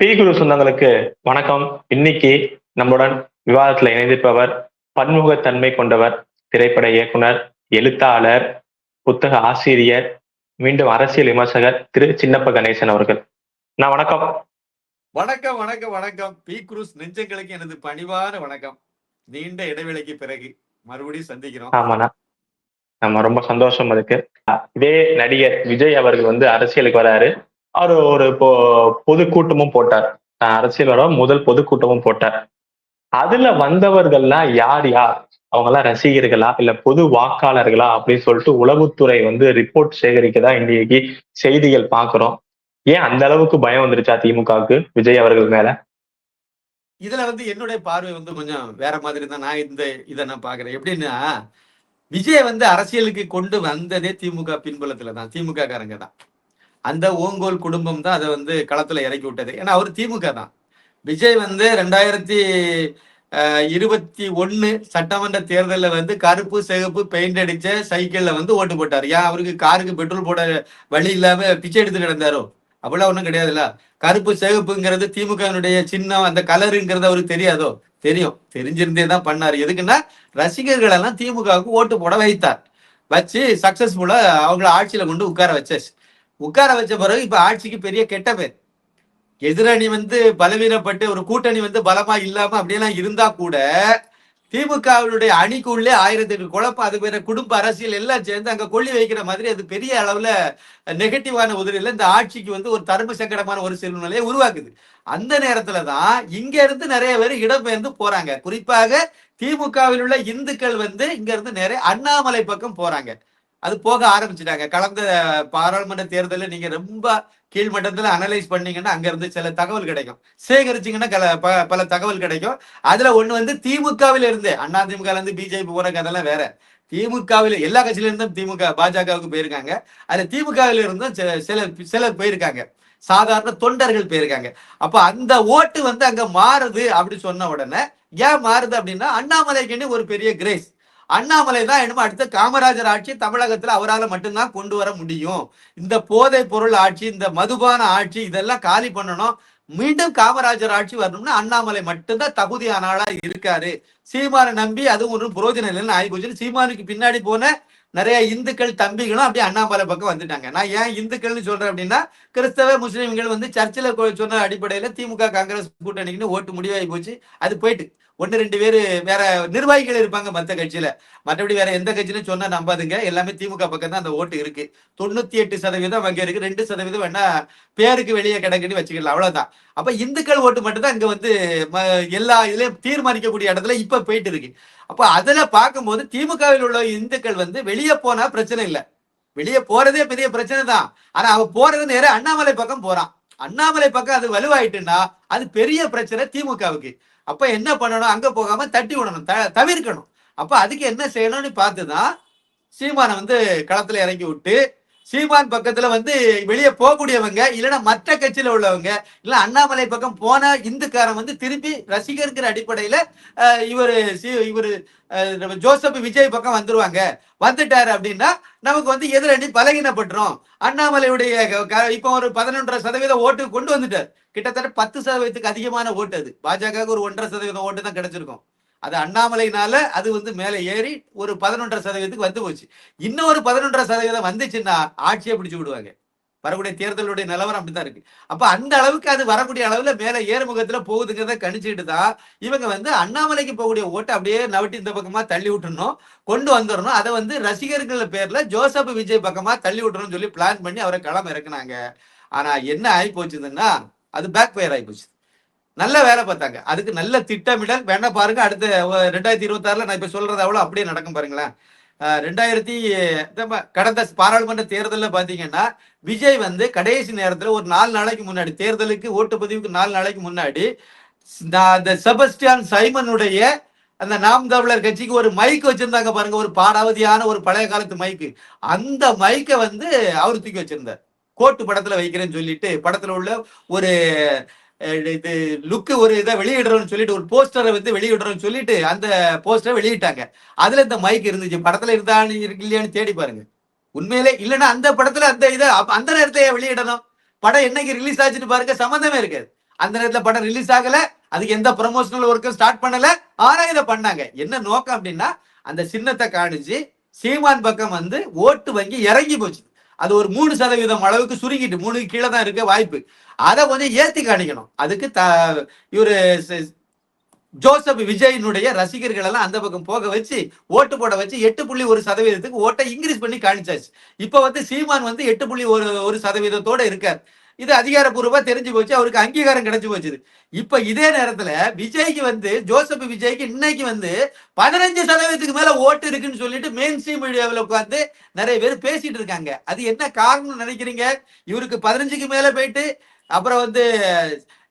B குரு சொந்தங்களுக்கு வணக்கம். இன்னைக்கு நம்முடன் விவாதத்துல இணைந்திருப்பவர் பன்முகத்தன்மை கொண்டவர் திரைப்பட இயக்குனர் எழுத்தாளர் புத்தக ஆசிரியர் மீண்டும் அரசியல் விமர்சகர் திரு சின்னப்ப கணேசன் அவர்கள். நான் வணக்கம். வணக்கம் வணக்கம் வணக்கம். பி குரூஸ் நெஞ்சங்களுக்கு எனது பணிவான வணக்கம். நீண்ட இடைவேளைக்கு பிறகு மறுபடியும் சந்திக்கிறோம். ஆமாண்ணா. ஆமா ரொம்ப சந்தோஷம் இருக்கு இதே நடிகர் விஜய் அவர்கள் வந்து அரசியலுக்கு வராரு. அவர் ஒரு இப்போ பொதுக்கூட்டமும் போட்டார். அரசியல் வர முதல் பொதுக்கூட்டமும் போட்டார். அதுல வந்தவர்கள்லாம் யார் யார்? அவங்கெல்லாம் ரசிகர்களா? இல்ல பொது வாக்காளர்களா? அப்படின்னு சொல்லிட்டு உளவுத்துறை வந்து ரிப்போர்ட் சேகரிக்கதான் இன்னைக்கு செய்திகள் பாக்குறோம் ஏன் அந்த அளவுக்கு பயம் வந்துருச்சா திமுகவுக்கு? விஜய் அவர்கள் மேல? இதுல வந்து என்னுடைய பார்வை வந்து கொஞ்சம் வேற மாதிரி தான். நான் இந்த இதை நான் பாக்குறேன் எப்படின்னா விஜய் வந்து அரசியலுக்கு கொண்டு வந்ததே திமுக பின்புலத்துல தான். திமுக காரங்க தான். அந்த ஓங்கோல் குடும்பம் தான் அதை வந்து களத்துல இறக்கி விட்டது. ஏன்னா அவர் திமுக தான். விஜய் வந்து ரெண்டாயிரத்தி இருபத்தி ஒன்று சட்டமன்ற தேர்தலில் வந்து கருப்பு சிகப்பு பெயிண்ட் அடிச்ச சைக்கிள்ல வந்து ஓட்டு போட்டார். ஏன் அவருக்கு காருக்கு பெட்ரோல் போட வழி இல்லாம பிச்சை எடுத்து கிடந்தாரோ? அப்படிலாம் ஒன்றும் கிடையாதுல்ல. கருப்பு சிகப்புங்கிறது திமுகவினுடைய சின்னம் அந்த கலருங்கிறது அவருக்கு தெரியாதோ? தெரியும். தெரிஞ்சிருந்தே தான் பண்ணார். எதுக்குன்னா ரசிகர்களெல்லாம் திமுகவுக்கு ஓட்டு போட வைத்தார். வச்சு சக்சஸ்ஃபுல்லா அவங்கள ஆட்சியில கொண்டு உட்கார வச்சாச்சு. உட்கார வச்ச பிறகு இப்ப ஆட்சிக்கு பெரிய கெட்ட பேர். எதிரணி வந்து பலவீனப்பட்டு ஒரு கூட்டணி வந்து பலமா இல்லாம அப்படியெல்லாம் இருந்தா கூட திமுகவினுடைய அணிக்குள்ளே ஆயிரத்தி எட்டு குழப்பம் அது பேர குடும்ப அரசியல் எல்லாம் சேர்ந்து அங்க கொள்ளி வைக்கிற மாதிரி அது பெரிய அளவுல நெகட்டிவான உதவியில இந்த ஆட்சிக்கு வந்து ஒரு தர்ம சங்கடமான ஒரு சூழ்நிலையை உருவாக்குது. அந்த நேரத்துல தான் இங்க இருந்து நிறைய பேர் இடம்பெயர்ந்து போறாங்க. குறிப்பாக திமுகவில் உள்ள இந்துக்கள் வந்து இங்க இருந்து நிறைய அண்ணாமலை பக்கம் போறாங்க. அது போக ஆரம்பிச்சிட்டாங்க. கலந்த பாராளுமன்ற தேர்தலில் நீங்க ரொம்ப கீழ்மட்டத்தில் அனலைஸ் பண்ணீங்கன்னா அங்க இருந்து சில தகவல் கிடைக்கும். சேகரிச்சிங்கன்னா ப- பல தகவல் கிடைக்கும். அதுல ஒண்ணு வந்து திமுகவில் இருந்து அண்ணா திமுக இருந்து பிஜேபி போற கதெல்லாம் வேற. திமுகவில் எல்லா கட்சியில இருந்தும் திமுக பாஜகவுக்கு போயிருக்காங்க. அதுல திமுகவில் இருந்தும் சில- சிலர் சிலர் போயிருக்காங்க. சாதாரண தொண்டர்கள் போயிருக்காங்க. அப்ப அந்த ஓட்டு வந்து அங்க மாறுது அப்படி சொன்ன உடனே ஏன் மாறுது அப்படின்னா அண்ணாமலைக்குன்னு ஒரு பெரிய கிரேஸ் அண்ணாமலை தான் என்னமோ அடுத்த காமராஜர் ஆட்சி தமிழகத்துல அவரால் மட்டும்தான் கொண்டு வர முடியும். இந்த போதை பொருள் ஆட்சி இந்த மதுபான ஆட்சி இதெல்லாம் காலி பண்ணணும். மீண்டும் காமராஜர் ஆட்சி வரணும்னா அண்ணாமலை மட்டும்தான் தகுதியான ஆளா இருக்காரு. சீமானை நம்பி அது ஒன்றும் புரோஜனம் இல்லைன்னு ஆகிப்போச்சு சீமானுக்கு பின்னாடி போன நிறைய இந்துக்கள் தம்பிகளும் அப்படியே அண்ணாமலை பக்கம் வந்துட்டாங்க. நான் ஏன் இந்துக்கள்னு சொல்றேன் அப்படின்னா கிறிஸ்தவ முஸ்லீம்கள் வந்து சர்ச்சில் சொன்ன அடிப்படையில் திமுக காங்கிரஸ் கூட்டணிக்குன்னு ஓட்டு முடிவாகி போச்சு. அது போயிட்டு ஒன்று ரெண்டு பேர் வேற நிர்வாகிகள் இருப்பாங்க மற்ற கட்சியில. மற்றபடி வேற எந்த கட்சியிலும் சொன்னா நம்பாதுங்க. எல்லாமே திமுக பக்கம் தான் அந்த ஓட்டு இருக்கு. தொண்ணூத்தி எட்டு சதவீதம் அங்க இருக்கு. ரெண்டு சதவீதம் வேணா பேருக்கு வெளியே கிடக்குன்னு வச்சுக்கலாம். அவ்வளவுதான். அப்ப இந்துக்கள் ஓட்டு மட்டும்தான் இங்க வந்து ம- எல்லா இதுலயும் தீர்மானிக்கக்கூடிய இடத்துல இப்ப போயிட்டு இருக்கு. அப்ப அதுல பார்க்கும்போது திமுகவில் உள்ள இந்துக்கள் வந்து வெளியே போனா பிரச்சனை இல்லை. வெளியே போறதே பெரிய பிரச்சனை தான். ஆனா அவ போறது நேரம் அண்ணாமலை பக்கம் போறான். அண்ணாமலை பக்கம் அது வலுவாயிட்டுன்னா அது பெரிய பிரச்சனை திமுகவுக்கு. அப்ப என்ன பண்ணணும்? அங்க போகாம தட்டி விடணும். த- தவிர்க்கணும். அப்ப அதுக்கு என்ன செய்யணும்னு பார்த்துதான் சீமானை வந்து களத்துல இறங்கி விட்டு சீமான் பக்கத்துல வந்து வெளியே போகக்கூடியவங்க இல்லைன்னா மற்ற கட்சியில உள்ளவங்க இல்ல அண்ணாமலை பக்கம் போன இந்துக்காரன் வந்து திருப்பி ரசிகர்ங்கிற அடிப்படையில அஹ், இவரு இவரு நம்ம ஜோசப் விஜய் பக்கம் வந்துருவாங்க. வந்துட்டாரு அப்படின்னா நமக்கு வந்து எதிரணி பலகீனப்பட்டுரும். அண்ணாமலையுடைய க- இப்போ ஒரு பதினொன்றரை சதவீத ஓட்டு கொண்டு வந்துட்டார். கிட்டத்தட்ட பத்து சதவீதத்துக்கு அதிகமான ஓட்டு அது. பாஜக ஒரு ஒன்றரை சதவீதம் ஓட்டு தான் கிடைச்சிருக்கும். அது அண்ணாமலைனால அது வந்து மேலே ஏறி ஒரு பதினொன்றரை சதவீதத்துக்கு வந்து போச்சு. இன்னும் ஒரு பதினொன்றரை சதவீதம் வந்துச்சுன்னா ஆட்சியை பிடிச்சு விடுவாங்க. வரக்கூடிய தேர்தலுடைய நிலவரம் அப்படித்தான் இருக்கு. அப்ப அந்த அளவுக்கு அது வரக்கூடிய அளவுல மேல ஏறுமுகத்துல போகுதுங்கிறத கணிச்சுட்டு தான் இவங்க வந்து அண்ணாமலைக்கு போகக்கூடிய ஓட்டை அப்படியே நவட்டி இந்த பக்கமா தள்ளி விட்டுறணும் கொண்டு வந்துடணும் அதை வந்து ரசிகர்கள் பேர்ல ஜோசப் விஜய் பக்கமா தள்ளி விட்டுறணும்னு சொல்லி பிளான் பண்ணி அவரை களம் இறக்குனாங்க. ஆனா என்ன ஆகி போச்சுதுன்னா அது பேக் ஃபயர் ஆகி போச்சு. நல்ல வேலை பார்த்தாங்க. அதுக்கு நல்ல திட்டமிடல். வேணா பாருங்க அடுத்த ரெண்டாயிரத்தி இருபத்தாறுல நான் இப்ப சொல்றது அவ்வளவு அப்படியே நடக்கும் பாருங்களேன். ரெண்டாயிரத்தி கடந்த பாராளுமன்ற தேர்தலில் பாத்தீங்கன்னா விஜய் வந்து கடைசி நேரத்துல ஒரு நாலு நாளைக்கு முன்னாடி தேர்தலுக்கு ஓட்டுப்பதிவுக்கு நாலு நாளைக்கு முன்னாடி அந்த செபஸ்டியான் சைமனுடைய அந்த நாம் தமிழர் கட்சிக்கு ஒரு மைக் வச்சிருந்தாங்க பாருங்க. ஒரு பாடாவதியான ஒரு பழைய காலத்து மைக்கு அந்த மைக்கை வந்து அவர் தூக்கி வச்சிருந்தார். கோட்டு படத்துல வைக்கிறேன்னு சொல்லிட்டு படத்துல உள்ள ஒரு இது லுக்கு ஒரு இதை வெளியிடுறோம்னு சொல்லிட்டு ஒரு போஸ்டரை வந்து வெளியிடுறோம்னு சொல்லிட்டு அந்த போஸ்டரை வெளியிட்டாங்க. அதுல இந்த மைக் இருந்துச்சு. படத்துல இருந்தான்னு இருக்கு இல்லையான்னு தேடி பாருங்க. உண்மையிலே இல்லைன்னா அந்த படத்துல அந்த இதை அந்த நேரத்தையே வெளியிடணும்? படம் என்னைக்கு ரிலீஸ் ஆச்சுன்னு பாருங்க சம்மந்தமே இருக்காது. அந்த நேரத்துல படம் ரிலீஸ் ஆகல. அதுக்கு எந்த ப்ரமோஷனல் ஒர்க்கும் ஸ்டார்ட் பண்ணல. ஆனா இதை பண்ணாங்க. என்ன நோக்கம் அப்படின்னா அந்த சின்னத்தை காணிச்சு. சீமான் பக்கம் வந்து ஓட்டு வங்கி இறங்கி போச்சு. அது ஒரு மூணு சதவீதம் அளவுக்கு சுருங்கிட்டு மூணுக்கு கீழே தான் இருக்க வாய்ப்பு. அதை கொஞ்சம் ஏத்தி காணிக்கணும். அதுக்கு த இவரு ஜோசப் விஜயினுடைய ரசிகர்கள் எல்லாம் அந்த பக்கம் போக வச்சு ஓட்டு போட வச்சு எட்டு புள்ளி ஒரு சதவீதத்துக்கு ஓட்டை இன்க்ரீஸ் பண்ணி காணிச்சாச்சு. இப்ப வந்து சீமான் வந்து எட்டு புள்ளி ஒரு ஒரு சதவீதத்தோட இருக்கார். இது அதிகாரப்பூர்வமா தெரிஞ்சு போச்சு அவருக்கு அங்கீகாரம் கிடைச்சு போச்சு இப்ப இதே நேரத்துல விஜய்க்கு வந்து ஜோசப் விஜய்க்கு இன்னைக்கு வந்து பதினஞ்சு சதவீதத்துக்கு மேல ஓட்டு இருக்குன்னு சொல்லிட்டு மெயின் ஸ்ட்ரீம் மீடியாவில் உட்காந்து நிறைய பேர் பேசிட்டு இருக்காங்க. அது என்ன காரணம்னு நினைக்கிறீங்க? இவருக்கு பதினஞ்சுக்கு மேல போயிட்டு அப்புறம் வந்து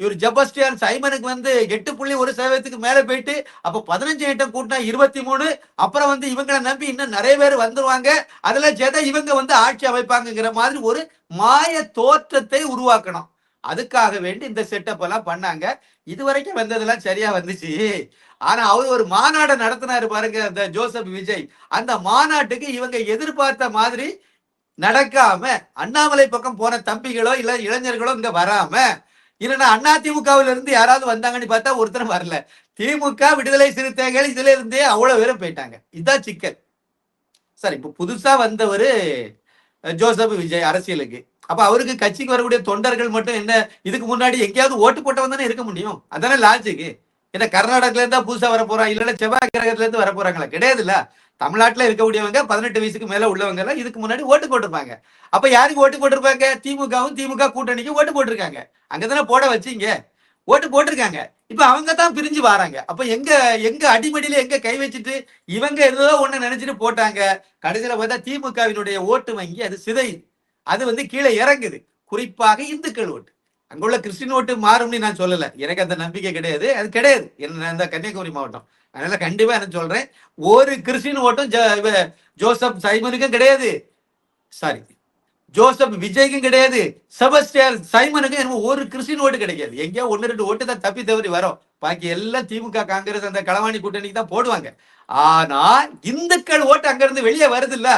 இவர் ஜபஸ்டியான் சைமனுக்கு வந்து எட்டு புள்ளி ஒரு சதவீதத்துக்கு மேல போயிட்டு அப்ப பதினஞ்சு ஐட்டம் கூட்டினா இருபத்தி மூணு அப்புறம் வந்து இவங்களை நம்பி இன்னும் நிறைய பேர் வந்துருவாங்க. அதுல ஜெத இவங்க வந்து ஆட்சி அமைப்பாங்கங்கிற மாதிரி ஒரு மாய தோற்றத்தை உருவாக்கணும். அதுக்காக வேண்டி இந்த செட்டப் எல்லாம் பண்ணாங்க. இது வரைக்கும் வந்ததெல்லாம் சரியா வந்துச்சு. ஆனா அவர் ஒரு மாநாடு நடத்தினாரு பாருங்க அந்த ஜோசப் விஜய். அந்த மாநாட்டுக்கு இவங்க எதிர்பார்த்த மாதிரி நடக்காம அண்ணாமலை பக்கம் போன தம்பிகளோ இல்ல இளைஞர்களோ இங்க வராம இல்லைன்னா அண்ணா திமுகவுல இருந்து யாராவது வந்தாங்கன்னு பார்த்தா ஒருத்தரும் வரல. திமுக விடுதலை சிறுத்தைகள் இதுல இருந்தே அவ்வளவு பேரும் போயிட்டாங்க. இதுதான் சிக்கல். சரி இப்ப புதுசா வந்தவர் ஜோசப் விஜய் அரசியலுக்கு. அப்ப அவருக்கு கட்சிக்கு வரக்கூடிய தொண்டர்கள் மட்டும் என்ன இதுக்கு முன்னாடி எங்கேயாவது ஓட்டு போட்டவன் தானே இருக்க முடியும்? அதானே லாஜிக்கு ஏன்னா கர்நாடகத்துல இருந்தா புதுசா வர போறான் இல்லைன்னா செவ்வாய் கிரகத்துல இருந்து வர போறாங்களா கிடையாதுல்ல. தமிழ்நாட்டுல இருக்கக்கூடியவங்க பதினெட்டு வயசுக்கு மேல உள்ளவங்க எல்லாம் இதுக்கு முன்னாடி ஓட்டு போட்டிருப்பாங்க. அப்ப யாருக்கு ஓட்டு போட்டிருப்பாங்க? திமுகவும் திமுக கூட்டணிக்கு ஓட்டு போட்டிருக்காங்க. அங்கதானே போட வச்சீங்க. ஓட்டு போட்டிருக்காங்க. இப்ப அவங்க தான் பிரிஞ்சு வராங்க. அப்ப எங்க எங்க அடிமடியில எங்க கை வச்சுட்டு இவங்க ஏதோ ஒண்ணு நினைச்சிட்டு போட்டாங்க. கடைசியில பார்த்தா திமுகவினுடைய ஓட்டு வங்கி அது சிதையுது. அது வந்து கீழே இறங்குது. குறிப்பாக இந்துக்கள் ஓட்டு. அங்குள்ள கிறிஸ்டின் ஓட்டு மாறும்னு நான் சொல்லல. எனக்கு அந்த நம்பிக்கை கிடையாது. அது கிடையாது. என்ன இந்த கன்னியாகுமரி மாவட்டம். அதனால கண்டிப்பா நான் சொல்றேன். ஒரு கிறிஸ்டின் ஓட்டும் ஜோசப் சைமனுக்கும் கிடையாது. சாரி ஜோசப் விஜய்க்கும் கிடையாது. செபஸ்டியர் சைமனுக்கும் என்னமோ ஒரு கிறிஸ்டின் ஓட்டு கிடைக்காது. எங்கேயோ ஒன்று ரெண்டு ஓட்டு தான் தப்பி தவறி வரும். பாக்கி எல்லாம் திமுக காங்கிரஸ் அந்த களவாணி கூட்டணிக்கு தான் போடுவாங்க. ஆனா இந்துக்கள் ஓட்டு அங்கிருந்து வெளியே வருது இல்ல?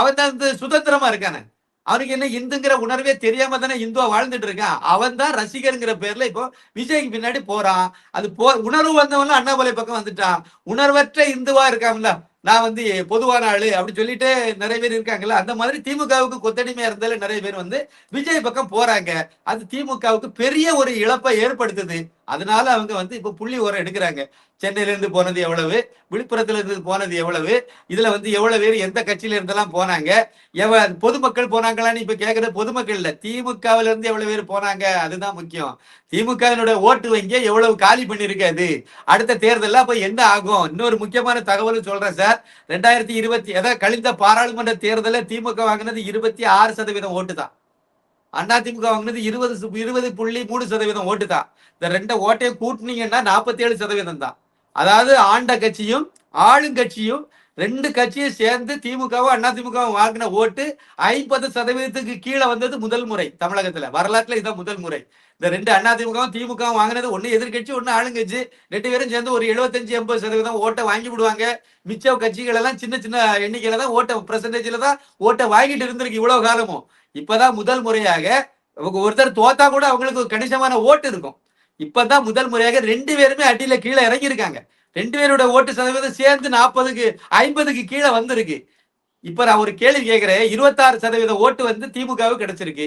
அவன் தான் வந்து சுதந்திரமா இருக்கானே. அவனுக்கு என்ன இந்துங்கிற உணர்வே தெரியாம தானே இந்துவா வாழ்ந்துட்டு இருக்கான். அவன் தான் ரசிகருங்கிற பேர்ல இப்போ விஜய்க்கு பின்னாடி போறான். அது போ உணர்வு வந்தவன்லாம் அண்ணாமலை பக்கம் வந்துட்டான். உணர்வற்ற இந்துவா இருக்கான்ல. நான் வந்து பொதுவான ஆளு அப்படி சொல்லிட்டு நிறைய பேர் இருக்காங்கல்ல. அந்த மாதிரி திமுகவுக்கு கொத்தடிமையா இருந்தாலும் நிறைய பேர் வந்து விஜய் பக்கம் போறாங்க. அது திமுகவுக்கு பெரிய ஒரு இழப்பை ஏற்படுத்துது. அதனால அவங்க வந்து இப்ப புள்ளி உரம் எடுக்கிறாங்க. சென்னையில இருந்து போனது எவ்வளவு? விழுப்புரத்துல இருந்து போனது எவ்வளவு? இதுல வந்து எவ்வளவு பேர் எந்த கட்சியில இருந்தெல்லாம் போனாங்க? எவ பொதுமக்கள் போனாங்களான்னு இப்ப கேக்குறது பொதுமக்கள் இல்ல. திமுகவுல இருந்து எவ்வளவு பேர் போனாங்க? அதுதான் முக்கியம். திமுகவினுடைய ஓட்டு வங்கிய எவ்வளவு காலி பண்ணிருக்காது அடுத்த தேர்தல்ல அப்ப என்ன ஆகும்? இன்னொரு முக்கியமான தகவலும் சொல்றேன் சார். ரெண்டாயிரத்தி இருபத்தி அதாவது கழிந்த பாராளுமன்ற தேர்தலில் திமுக வாங்கினது இருபத்தி ஆறு சதவீதம் ஓட்டு தான். அண்ணா திமுக வாங்கினது இருபது இருபது புள்ளி மூணு சதவீதம் ஓட்டு தான். இந்த ரெண்டு ஓட்டையும் கூட்டினீங்கன்னா நாற்பத்தி ஏழு சதவீதம் தான். அதாவது ஆண்ட கட்சியும் ஆளுங்கட்சியும் ரெண்டு கட்சியும் சேர்ந்து திமுகவும் அண்ணா வாங்கின ஓட்டு ஐம்பது சதவீதத்துக்கு கீழே வந்தது முதல் முறை தமிழகத்துல. வரலாற்றுல இதான் முதல் முறை. இந்த ரெண்டு அண்ணா திமுகவும் வாங்கினது ஒன்னு எதிர்க்கட்சி ஒன்னு ஆளுங்கட்சி ரெண்டு பேரும் சேர்ந்து ஒரு எழுபத்தஞ்சு எண்பது சதவீதம் ஓட்டை வாங்கி விடுவாங்க. மிச்ச கட்சிகள் எல்லாம் சின்ன சின்ன எண்ணிக்கையில தான் ஓட்ட பெர்சன்டேஜ்ல தான் ஓட்டை வாங்கிட்டு இருந்திருக்கு இவ்வளவு காலமும். இப்பதான் முதல் முறையாக ஒருத்தர் தோத்தா கூட அவங்களுக்கு கணிசமான ஓட்டு இருக்கும். இப்பதான் முதல் முறையாக ரெண்டு பேருமே அடியில கீழே இறங்கி இருக்காங்க ரெண்டு பேரோட ஓட்டு சதவீதம் சேர்ந்து நாற்பதுக்கு ஐம்பதுக்கு கீழே வந்திருக்கு. இப்ப நான் ஒரு கேள்வி கேட்கிறேன். இருபத்தாறு சதவீத ஓட்டு வந்து திமுகவுக்கு கிடைச்சிருக்கு.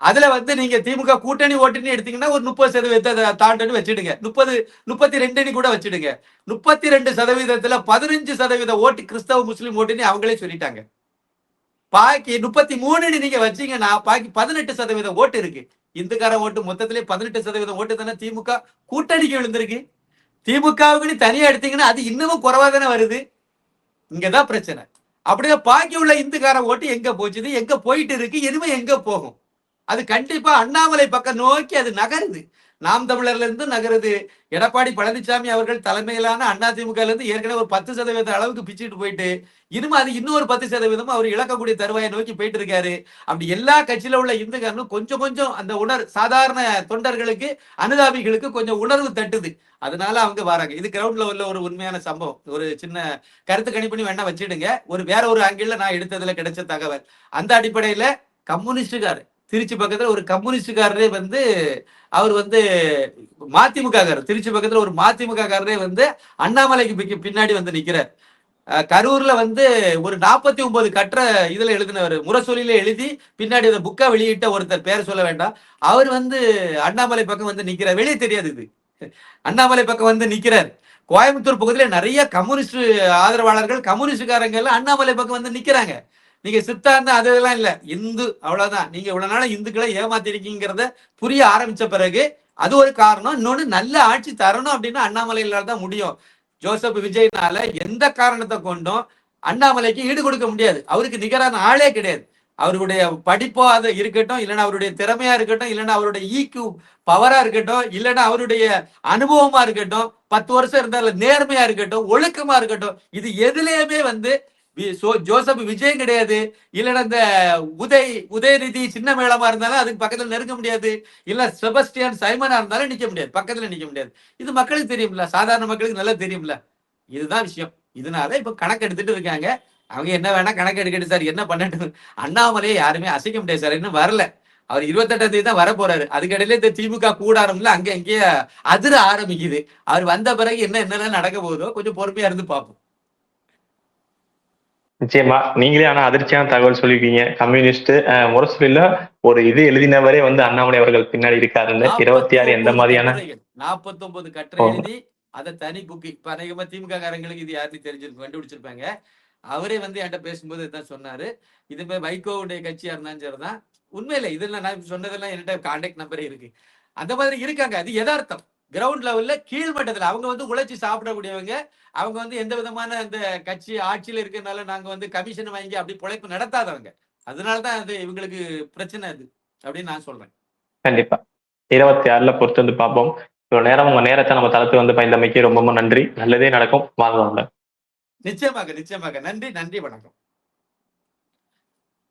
அதுல வந்து நீங்க திமுக கூட்டணி ஓட்டுன்னு எடுத்தீங்கன்னா ஒரு முப்பது சதவீதத்தை தாண்டுன்னு வச்சுடுங்க. முப்பது முப்பத்தி ரெண்டுன்னு கூட வச்சுடுங்க. முப்பத்தி ரெண்டு சதவீதத்துல பதினஞ்சு சதவீத ஓட்டு கிறிஸ்தவ முஸ்லீம் ஓட்டுன்னு அவங்களே சொல்லிட்டாங்க. பாக்கி முப்பத்தி மூணுன்னு நீங்க வச்சீங்கன்னா பாக்கி பதினெட்டு சதவீதம் ஓட்டு இருக்கு. இந்துக்கார ஓட்டு மொத்தத்திலே பதினெட்டு சதவீதம் ஓட்டு தானே திமுக? கூட்டணிக்கு விழுந்திருக்கு. திமுகவுக்குன்னு தனியா எடுத்தீங்கன்னா அது இன்னமும் குறைவா தானே வருது. இங்கதான் பிரச்சனை. அப்படிதான் பாக்கி உள்ள இந்துக்கார ஓட்டு எங்க போச்சுது? எங்க போயிட்டு இருக்கு? இனிமே எங்க போகும்? அது கண்டிப்பா அண்ணாமலை பக்கம் நோக்கி அது நகருது. நாம் தமிழர்லேருந்து நகருது. எடப்பாடி பழனிசாமி அவர்கள் தலைமையிலான அண்ணா திமுகலேருந்து ஏற்கனவே ஒரு பத்து சதவீத அளவுக்கு பிச்சுட்டு போயிட்டு இனிமே அது இன்னொரு பத்து சதவீதம் அவர் இழக்கக்கூடிய தருவாயை நோக்கி போயிட்டு இருக்காரு அப்படி எல்லா கட்சியில உள்ள இந்துக்காரனும் கொஞ்சம் கொஞ்சம் அந்த உணர் சாதாரண தொண்டர்களுக்கு அனுதாபிகளுக்கு கொஞ்சம் உணர்வு தட்டுது. அதனால அவங்க வராங்க. இது கிரவுண்ட்ல உள்ள ஒரு உண்மையான சம்பவம். ஒரு சின்ன கருத்து கணிப்பணி வேணா வச்சிடுங்க. ஒரு வேற ஒரு ஆங்கிள் நான் எடுத்ததுல கிடைச்ச தகவல். அந்த அடிப்படையில கம்யூனிஸ்டுக்காரு. திருச்சி பக்கத்துல ஒரு கம்யூனிஸ்டுக்காரரே வந்து அவர் வந்து மதிமுகக்காரர். திருச்சி பக்கத்துல ஒரு மதிமுக காரரே வந்து அண்ணாமலைக்கு பின்னாடி வந்து நிக்கிறார். கரூர்ல வந்து ஒரு நாற்பத்தி ஒன்பது கற்ற இதுல எழுதினவர். முரசொலியில எழுதி பின்னாடி அந்த புக்கா வெளியிட்ட ஒருத்தர். பேர் சொல்ல வேண்டாம். அவர் வந்து அண்ணாமலை பக்கம் வந்து நிக்கிறார். வெளியே தெரியாது இது. அண்ணாமலை பக்கம் வந்து நிக்கிறார். கோயம்புத்தூர் பக்கத்துல நிறைய கம்யூனிஸ்ட் ஆதரவாளர்கள் கம்யூனிஸ்டுக்காரங்க எல்லாம் அண்ணாமலை பக்கம் வந்து நிக்கிறாங்க. நீங்க சித்தாந்த அது இதெல்லாம் இல்ல. இந்து அவ்வளவுதான். நீங்க இவ்வளவு நாள இந்துக்களை ஏமாத்திருக்கீங்கிறத புரிய ஆரம்பிச்ச பிறகு அது ஒரு காரணம். இன்னொன்னு நல்ல ஆட்சி தரணும் அப்படின்னா அண்ணாமலையில தான் முடியும். ஜோசப் விஜய்னால எந்த காரணத்தை கொண்டும் அண்ணாமலைக்கு ஈடு கொடுக்க முடியாது. அவருக்கு நிகரான ஆளே கிடையாது. அவருடைய படிப்போ அது இருக்கட்டும் இல்லைன்னா அவருடைய திறமையா இருக்கட்டும் இல்லைன்னா அவருடைய ஈக்கு பவரா இருக்கட்டும் இல்லைன்னா அவருடைய அனுபவமா இருக்கட்டும் பத்து வருஷம் இருந்தால நேர்மையா இருக்கட்டும் ஒழுக்கமா இருக்கட்டும் இது எதுலயுமே வந்து ஜோசப் விஜயம் கிடையாது. இல்லைன்னா இந்த உதய் உதயநிதி சின்ன மேளமா இருந்தாலும் அதுக்கு பக்கத்துல நெருங்க முடியாது. இல்ல செபஸ்டியன் சைமனா இருந்தாலும் நிக்க முடியாது. பக்கத்துல நிக்க முடியாது. இது மக்களுக்கு தெரியும்ல. சாதாரண மக்களுக்கு நல்லா தெரியும்ல. இதுதான் விஷயம். இதனால இப்ப கணக்கு எடுத்துட்டு இருக்காங்க. அவங்க என்ன வேணா கணக்கு எடுக்கட்டு சார். என்ன பண்ணட்டு அண்ணாமலையை யாருமே அசைக்க முடியாது சார். இன்னும் வரல. அவர் இருபத்தெட்டாம் தேதி தான் வர போறாரு அதுக்கடையில இந்த திமுக கூட கூடாரம்ல அங்க அங்கேயே அதிர ஆரம்பிக்குது. அவர் வந்த பிறகு என்ன என்னெல்லாம் நடக்க போகுதோ கொஞ்சம் பொறுமையா இருந்து பார்ப்போம். நிச்சயமா. நீங்களே ஆனா அதிர்ச்சியான தகவல் சொல்லிருக்கீங்க. கம்யூனிஸ்ட் முரசொலியில ஒரு இது எழுதினவரே வந்து அண்ணாமலை அவர்கள் பின்னாடி இருக்காருன்னு இருபத்தி ஆறு எந்த மாதிரியான நாற்பத்தி ஒன்பது கட்டுரை. எழுதி அதை தனி புக்கு. இப்ப அநேகமா திமுக காரங்களுக்கு இது யாருன்னு தெரிஞ்சிருக்கும் கண்டுபிடிச்சிருப்பாங்க. அவரே வந்து என்கிட்ட பேசும்போது இதான் சொன்னாரு. இது மாதிரி வைகோவுடைய கட்சியா இருந்தாலும் சரிதான். உண்மையில இதுல நான் சொன்னதெல்லாம் என்கிட்ட கான்டாக்ட் நம்பரே இருக்கு. அந்த மாதிரி இருக்காங்க. அது யதார்த்தம். கிரவுண்ட் லெவல்ல கீழ்மட்டத்துல அவங்க வந்து உழைச்சி சாப்பிடக்கூடியவங்க அவங்க வந்து எந்த விதமான அந்த கட்சி ஆட்சியில இருக்கிறதுனால நாங்க வந்து கமிஷன் வாங்கி அப்படி பொழைப்பு நடத்தாதவங்க. அதனாலதான் அது இவங்களுக்கு பிரச்சனை அது அப்படின்னு நான் சொல்றேன். கண்டிப்பா. இருபத்தி ஆறுல பொறுத்து வந்து பார்ப்போம். இவ்வளவு நேரம் உங்க நேரத்தை நம்ம தளத்து வந்து பயந்தமைக்கு ரொம்ப நன்றி. நல்லதே நடக்கும். வாங்க வாங்க. நிச்சயமாக நிச்சயமாக. நன்றி நன்றி வணக்கம்.